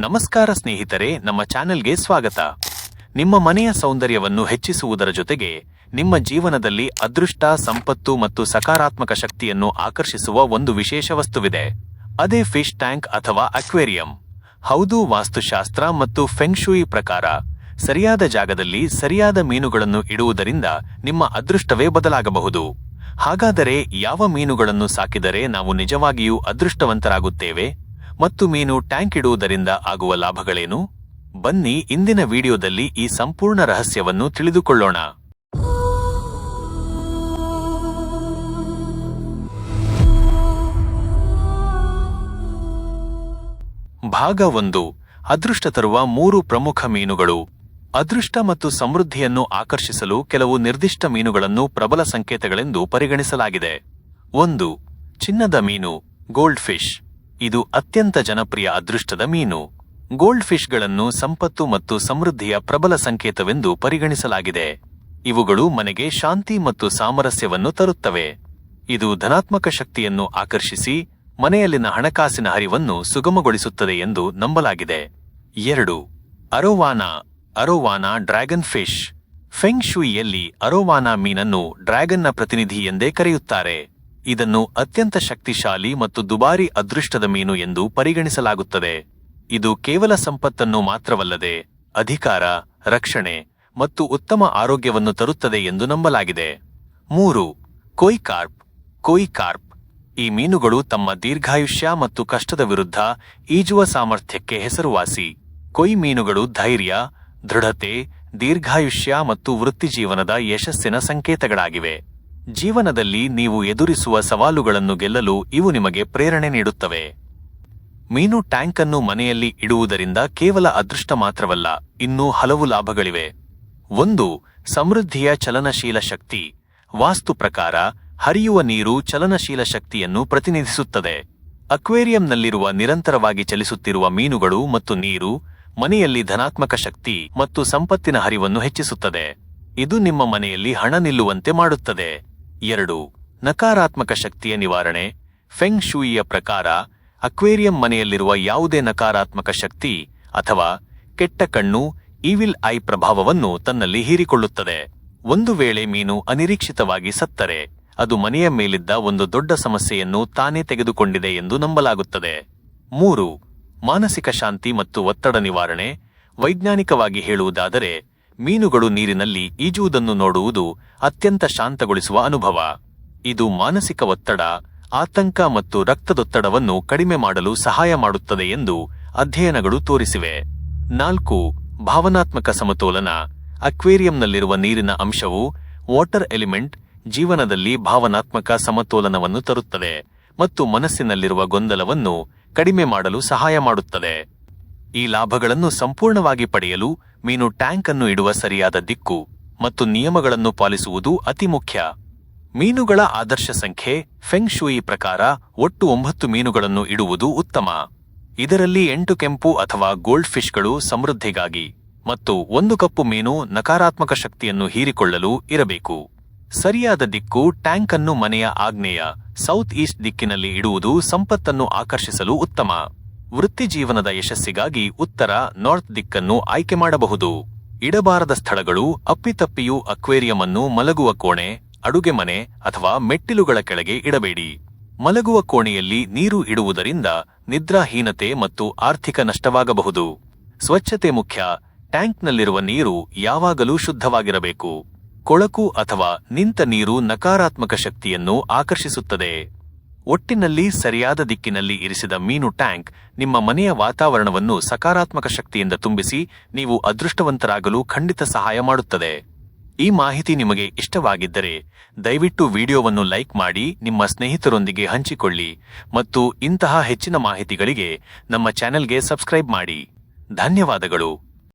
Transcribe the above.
ನಮಸ್ಕಾರ ಸ್ನೇಹಿತರೆ, ನಮ್ಮ ಚಾನೆಲ್ಗೆ ಸ್ವಾಗತ. ನಿಮ್ಮ ಮನೆಯ ಸೌಂದರ್ಯವನ್ನು ಹೆಚ್ಚಿಸುವುದರ ಜೊತೆಗೆ ನಿಮ್ಮ ಜೀವನದಲ್ಲಿ ಅದೃಷ್ಟ, ಸಂಪತ್ತು ಮತ್ತು ಸಕಾರಾತ್ಮಕ ಶಕ್ತಿಯನ್ನು ಆಕರ್ಷಿಸುವ ಒಂದು ವಿಶೇಷ ವಸ್ತುವಿದೆ. ಅದೇ ಫಿಶ್ ಟ್ಯಾಂಕ್ ಅಥವಾ ಅಕ್ವೇರಿಯಂ. ಹೌದು, ವಾಸ್ತುಶಾಸ್ತ್ರ ಮತ್ತು ಫೆಂಗ್ಶೂಯಿ ಪ್ರಕಾರ ಸರಿಯಾದ ಜಾಗದಲ್ಲಿ ಸರಿಯಾದ ಮೀನುಗಳನ್ನು ಇಡುವುದರಿಂದ ನಿಮ್ಮ ಅದೃಷ್ಟವೇ ಬದಲಾಗಬಹುದು. ಹಾಗಾದರೆ ಯಾವ ಮೀನುಗಳನ್ನು ಸಾಕಿದರೆ ನಾವು ನಿಜವಾಗಿಯೂ ಅದೃಷ್ಟವಂತರಾಗುತ್ತೇವೆ? ಮತ್ತು ಮೀನು ಟ್ಯಾಂಕ್ ಇಡುವುದರಿಂದ ಆಗುವ ಲಾಭಗಳೇನು? ಬನ್ನಿ ಇಂದಿನ ವಿಡಿಯೋದಲ್ಲಿ ಈ ಸಂಪೂರ್ಣ ರಹಸ್ಯವನ್ನು ತಿಳಿದುಕೊಳ್ಳೋಣ. ಭಾಗ ಒಂದು. ಅದೃಷ್ಟ ತರುವ ಮೂರು ಪ್ರಮುಖ ಮೀನುಗಳು. ಅದೃಷ್ಟ ಮತ್ತು ಸಮೃದ್ಧಿಯನ್ನು ಆಕರ್ಷಿಸಲು ಕೆಲವು ನಿರ್ದಿಷ್ಟ ಮೀನುಗಳನ್ನು ಪ್ರಬಲ ಸಂಕೇತಗಳೆಂದು ಪರಿಗಣಿಸಲಾಗಿದೆ. ಒಂದು. ಚಿನ್ನದ ಮೀನು ಗೋಲ್ಡ್ ಫಿಶ್ ಇದು ಅತ್ಯಂತ ಜನಪ್ರಿಯ ಅದೃಷ್ಟದ ಮೀನು. ಗೋಲ್ಡ್ ಫಿಶ್ಗಳನ್ನು ಸಂಪತ್ತು ಮತ್ತು ಸಮೃದ್ಧಿಯ ಪ್ರಬಲ ಸಂಕೇತವೆಂದು ಪರಿಗಣಿಸಲಾಗಿದೆ. ಇವುಗಳು ಮನೆಗೆ ಶಾಂತಿ ಮತ್ತು ಸಾಮರಸ್ಯವನ್ನು ತರುತ್ತವೆ. ಇದು ಧನಾತ್ಮಕ ಶಕ್ತಿಯನ್ನು ಆಕರ್ಷಿಸಿ, ಮನೆಯಲ್ಲಿನ ಹಣಕಾಸಿನ ಹರಿವನ್ನು ಸುಗಮಗೊಳಿಸುತ್ತದೆ ಎಂದು ನಂಬಲಾಗಿದೆ. ಎರಡು. Arowana. Arowana dragon fish. Feng ಶುಯಿಯಲ್ಲಿ arowana ಮೀನನ್ನು ಡ್ರ್ಯಾಗನ್ನ ಪ್ರತಿನಿಧಿ ಎಂದೇ ಕರೆಯುತ್ತಾರೆ. ಇದನ್ನು ಅತ್ಯಂತ ಶಕ್ತಿಶಾಲಿ ಮತ್ತು ದುಬಾರಿ ಅದೃಷ್ಟದ ಮೀನು ಎಂದು ಪರಿಗಣಿಸಲಾಗುತ್ತದೆ. ಇದು ಕೇವಲ ಸಂಪತ್ತನ್ನು ಮಾತ್ರವಲ್ಲದೆ ಅಧಿಕಾರ, ರಕ್ಷಣೆ ಮತ್ತು ಉತ್ತಮ ಆರೋಗ್ಯವನ್ನು ತರುತ್ತದೆ ಎಂದು ನಂಬಲಾಗಿದೆ. ಮೂರು, ಕೊಯ್ಕಾರ್ಪ್. ಕೊಯ್ಕಾರ್ಪ್ ಈ ಮೀನುಗಳು ತಮ್ಮ ದೀರ್ಘಾಯುಷ್ಯ ಮತ್ತು ಕಷ್ಟದ ವಿರುದ್ಧ ಈಜುವ ಸಾಮರ್ಥ್ಯಕ್ಕೆ ಹೆಸರುವಾಸಿ. ಕೊಯ್ ಮೀನುಗಳು ಧೈರ್ಯ, ದೃಢತೆ, ದೀರ್ಘಾಯುಷ್ಯ ಮತ್ತು ವೃತ್ತಿಜೀವನದ ಯಶಸ್ಸಿನ ಸಂಕೇತಗಳಾಗಿವೆ. ಜೀವನದಲ್ಲಿ ನೀವು ಎದುರಿಸುವ ಸವಾಲುಗಳನ್ನು ಗೆಲ್ಲಲು ಇವು ನಿಮಗೆ ಪ್ರೇರಣೆ ನೀಡುತ್ತವೆ. ಮೀನು ಟ್ಯಾಂಕ್ ಅನ್ನು ಮನೆಯಲ್ಲಿ ಇಡುವುದರಿಂದ ಕೇವಲ ಅದೃಷ್ಟ ಮಾತ್ರವಲ್ಲ, ಇನ್ನೂ ಹಲವು ಲಾಭಗಳಿವೆ. ಒಂದು, ಸಮೃದ್ಧಿಯ ಚಲನಶೀಲ ಶಕ್ತಿ. ವಾಸ್ತು ಪ್ರಕಾರ, ಹರಿಯುವ ನೀರು ಚಲನಶೀಲ ಶಕ್ತಿಯನ್ನು ಪ್ರತಿನಿಧಿಸುತ್ತದೆ. ಅಕ್ವೇರಿಯಂನಲ್ಲಿರುವ ನಿರಂತರವಾಗಿ ಚಲಿಸುತ್ತಿರುವ ಮೀನುಗಳು ಮತ್ತು ನೀರು, ಮನೆಯಲ್ಲಿ ಧನಾತ್ಮಕ ಶಕ್ತಿ ಮತ್ತು ಸಂಪತ್ತಿನ ಹರಿವನ್ನು ಹೆಚ್ಚಿಸುತ್ತದೆ. ಇದು ನಿಮ್ಮ ಮನೆಯಲ್ಲಿ ಹಣ ನಿಲ್ಲುವಂತೆ ಮಾಡುತ್ತದೆ. ಎರಡು, ನಕಾರಾತ್ಮಕ ಶಕ್ತಿಯ ನಿವಾರಣೆ. ಫೆಂಗ್ ಶೂಯಿಯ ಪ್ರಕಾರ, ಅಕ್ವೇರಿಯಂ ಮನೆಯಲ್ಲಿರುವ ಯಾವುದೇ ನಕಾರಾತ್ಮಕ ಶಕ್ತಿ ಅಥವಾ ಕೆಟ್ಟ ಕಣ್ಣು, ಈವಿಲ್ ಐ ಪ್ರಭಾವವನ್ನು ತನ್ನಲ್ಲಿ ಹೀರಿಕೊಳ್ಳುತ್ತದೆ. ಒಂದು ವೇಳೆ ಮೀನು ಅನಿರೀಕ್ಷಿತವಾಗಿ ಸತ್ತರೆ, ಅದು ಮನೆಯ ಮೇಲಿದ್ದ ಒಂದು ದೊಡ್ಡ ಸಮಸ್ಯೆಯನ್ನು ತಾನೇ ತೆಗೆದುಕೊಂಡಿದೆ ಎಂದು ನಂಬಲಾಗುತ್ತದೆ. ಮೂರು, ಮಾನಸಿಕ ಶಾಂತಿ ಮತ್ತು ಒತ್ತಡ ನಿವಾರಣೆ. ವೈಜ್ಞಾನಿಕವಾಗಿ ಹೇಳುವುದಾದರೆ ಮೀನುಗಳು ನೀರಿನಲ್ಲಿ ಈಜುವುದನ್ನು ನೋಡುವುದು ಅತ್ಯಂತ ಶಾಂತಗೊಳಿಸುವ ಅನುಭವ. ಇದು ಮಾನಸಿಕ ಒತ್ತಡ, ಆತಂಕ ಮತ್ತು ರಕ್ತದೊತ್ತಡವನ್ನು ಕಡಿಮೆ ಮಾಡಲು ಸಹಾಯ ಮಾಡುತ್ತದೆ ಎಂದು ಅಧ್ಯಯನಗಳು ತೋರಿಸಿವೆ. ನಾಲ್ಕು, ಭಾವನಾತ್ಮಕ ಸಮತೋಲನ. ಅಕ್ವೇರಿಯಂನಲ್ಲಿರುವ ನೀರಿನ ಅಂಶವು ವಾಟರ್ ಎಲಿಮೆಂಟ್ ಜೀವನದಲ್ಲಿ ಭಾವನಾತ್ಮಕ ಸಮತೋಲನವನ್ನು ತರುತ್ತದೆ ಮತ್ತು ಮನಸ್ಸಿನಲ್ಲಿರುವ ಗೊಂದಲವನ್ನು ಕಡಿಮೆ ಮಾಡಲು ಸಹಾಯ ಮಾಡುತ್ತದೆ. ಈ ಲಾಭಗಳನ್ನು ಸಂಪೂರ್ಣವಾಗಿ ಪಡೆಯಲು ಮೀನು ಟ್ಯಾಂಕ್ ಅನ್ನು ಇಡುವ ಸರಿಯಾದ ದಿಕ್ಕು ಮತ್ತು ನಿಯಮಗಳನ್ನು ಪಾಲಿಸುವುದು ಅತಿ ಮುಖ್ಯ. ಮೀನುಗಳ ಆದರ್ಶ ಸಂಖ್ಯೆ, ಫೆಂಗ್ ಶೂಯಿ ಪ್ರಕಾರ ಒಟ್ಟು ಒಂಬತ್ತು ಮೀನುಗಳನ್ನು ಇಡುವುದು ಉತ್ತಮ. ಇದರಲ್ಲಿ ಎಂಟು ಕೆಂಪು ಅಥವಾ ಗೋಲ್ಡ್ ಫಿಶ್ಗಳು ಸಮೃದ್ಧಿಗಾಗಿ ಮತ್ತು ಒಂದು ಕಪ್ಪು ಮೀನು ನಕಾರಾತ್ಮಕ ಶಕ್ತಿಯನ್ನು ಹೀರಿಕೊಳ್ಳಲು ಇರಬೇಕು. ಸರಿಯಾದ ದಿಕ್ಕು ಟ್ಯಾಂಕ್ ಅನ್ನು ಮನೆಯ ಆಗ್ನೇಯ ಸೌತ್ ಈಸ್ಟ್ ದಿಕ್ಕಿನಲ್ಲಿ ಇಡುವುದು ಸಂಪತ್ತನ್ನು ಆಕರ್ಷಿಸಲು ಉತ್ತಮ. ವೃತ್ತಿಜೀವನದ ಯಶಸ್ಸಿಗಾಗಿ ಉತ್ತರ ನಾರ್ತ್ ದಿಕ್ಕನ್ನು ಆಯ್ಕೆ ಮಾಡಬಹುದು. ಇಡಬಾರದ ಸ್ಥಳಗಳು ಅಪ್ಪಿತಪ್ಪಿಯು ಅಕ್ವೇರಿಯಂ ಅನ್ನು ಮಲಗುವ ಕೋಣೆ, ಅಡುಗೆ ಮನೆ ಅಥವಾ ಮೆಟ್ಟಿಲುಗಳ ಕೆಳಗೆ ಇಡಬೇಡಿ. ಮಲಗುವ ಕೋಣೆಯಲ್ಲಿ ನೀರು ಇಡುವುದರಿಂದ ನಿದ್ರಾಹೀನತೆ ಮತ್ತು ಆರ್ಥಿಕ ನಷ್ಟವಾಗಬಹುದು. ಸ್ವಚ್ಛತೆ ಮುಖ್ಯ, ಟ್ಯಾಂಕ್ನಲ್ಲಿರುವ ನೀರು ಯಾವಾಗಲೂ ಶುದ್ಧವಾಗಿರಬೇಕು. ಕೊಳಕು ಅಥವಾ ನಿಂತ ನೀರು ನಕಾರಾತ್ಮಕ ಶಕ್ತಿಯನ್ನು ಆಕರ್ಷಿಸುತ್ತದೆ. ಒಟ್ಟಿನಲ್ಲಿ ಸರಿಯಾದ ದಿಕ್ಕಿನಲ್ಲಿ ಇರಿಸಿದ ಮೀನು ಟ್ಯಾಂಕ್ ನಿಮ್ಮ ಮನೆಯ ವಾತಾವರಣವನ್ನು ಸಕಾರಾತ್ಮಕ ಶಕ್ತಿಯಿಂದ ತುಂಬಿಸಿ ನೀವು ಅದೃಷ್ಟವಂತರಾಗಲು ಖಂಡಿತ ಸಹಾಯ ಮಾಡುತ್ತದೆ. ಈ ಮಾಹಿತಿ ನಿಮಗೆ ಇಷ್ಟವಾಗಿದ್ದರೆ ದಯವಿಟ್ಟು ವಿಡಿಯೋವನ್ನು ಲೈಕ್ ಮಾಡಿ ನಿಮ್ಮ ಸ್ನೇಹಿತರೊಂದಿಗೆ ಹಂಚಿಕೊಳ್ಳಿ ಮತ್ತು ಇಂತಹ ಹೆಚ್ಚಿನ ಮಾಹಿತಿಗಳಿಗೆ ನಮ್ಮ ಚಾನೆಲ್ಗೆ ಸಬ್ಸ್ಕ್ರೈಬ್ ಮಾಡಿ. ಧನ್ಯವಾದಗಳು.